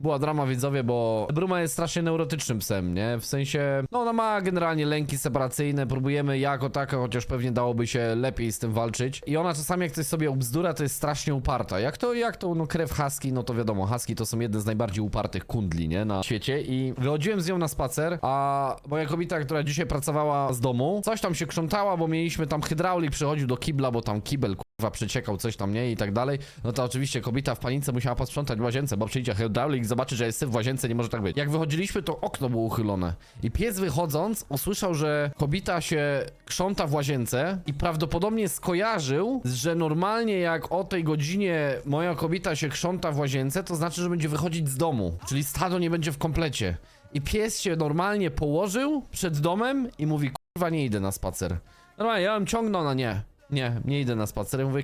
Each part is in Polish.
była drama widzowie, bo Bruma jest strasznie neurotycznym psem, nie? W sensie, no ona ma generalnie lęki separacyjne, próbujemy jako taka, chociaż pewnie dałoby się lepiej z tym walczyć. I ona czasami jak coś sobie obzdura, to jest strasznie uparta. Jak to, jak to, no krew husky, no to wiadomo, husky to są jedne z najbardziej upartych kundli, nie? Na świecie i wychodziłem z nią na spacer, a moja kobieta, która dzisiaj pracowała z domu, coś tam się krzątała, bo mieliśmy tam hydraulik, przychodził do kibla, bo tam kibel, kurwa, przeciekał coś tam, nie? I tak dalej. No to oczywiście kobieta w panice musiała posprzątać w łazience, bo przyjdzie hydraulik, zobaczy, że jest syf w łazience, nie może tak być. Jak wychodziliśmy, to okno było uchylone. I pies wychodząc usłyszał, że kobieta się krząta w łazience i prawdopodobnie skojarzył, że normalnie jak o tej godzinie moja kobieta się krząta w łazience, to znaczy, że będzie wychodzić z domu. Czyli stado nie będzie w komplecie. I pies się normalnie położył przed domem i mówi, kurwa, nie idę na spacer. Normalnie, ja bym ciągnął na nie. Nie, nie idę na spacer. Ja mówię,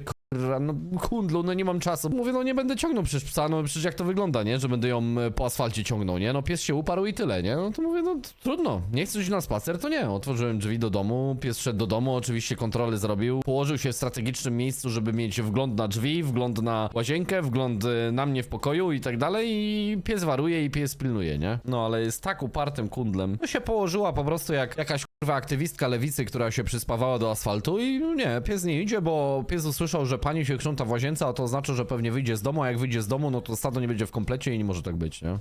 no kundlu, no nie mam czasu. Mówię, no nie będę ciągnął przecież psa, no przecież jak to wygląda, nie? Że będę ją e, po asfalcie ciągnął, nie? No pies się uparł i tyle, nie? No to mówię, no trudno. Nie chcesz iść na spacer, to nie. Otworzyłem drzwi do domu, pies szedł do domu, oczywiście kontrolę zrobił. Położył się w strategicznym miejscu, żeby mieć wgląd na drzwi, wgląd na łazienkę, wgląd e, na mnie w pokoju i tak dalej i pies waruje i pies pilnuje, nie? No ale jest tak upartym kundlem. No się położyła po prostu jak jakaś kurwa aktywistka lewicy, która się przyspawała do asfaltu i no nie, pies nie idzie, bo pies usłyszał, że pani się krząta w łazience, a to oznacza, że pewnie wyjdzie z domu, a jak wyjdzie z domu, no to stado nie będzie w komplecie i nie może tak być, nie?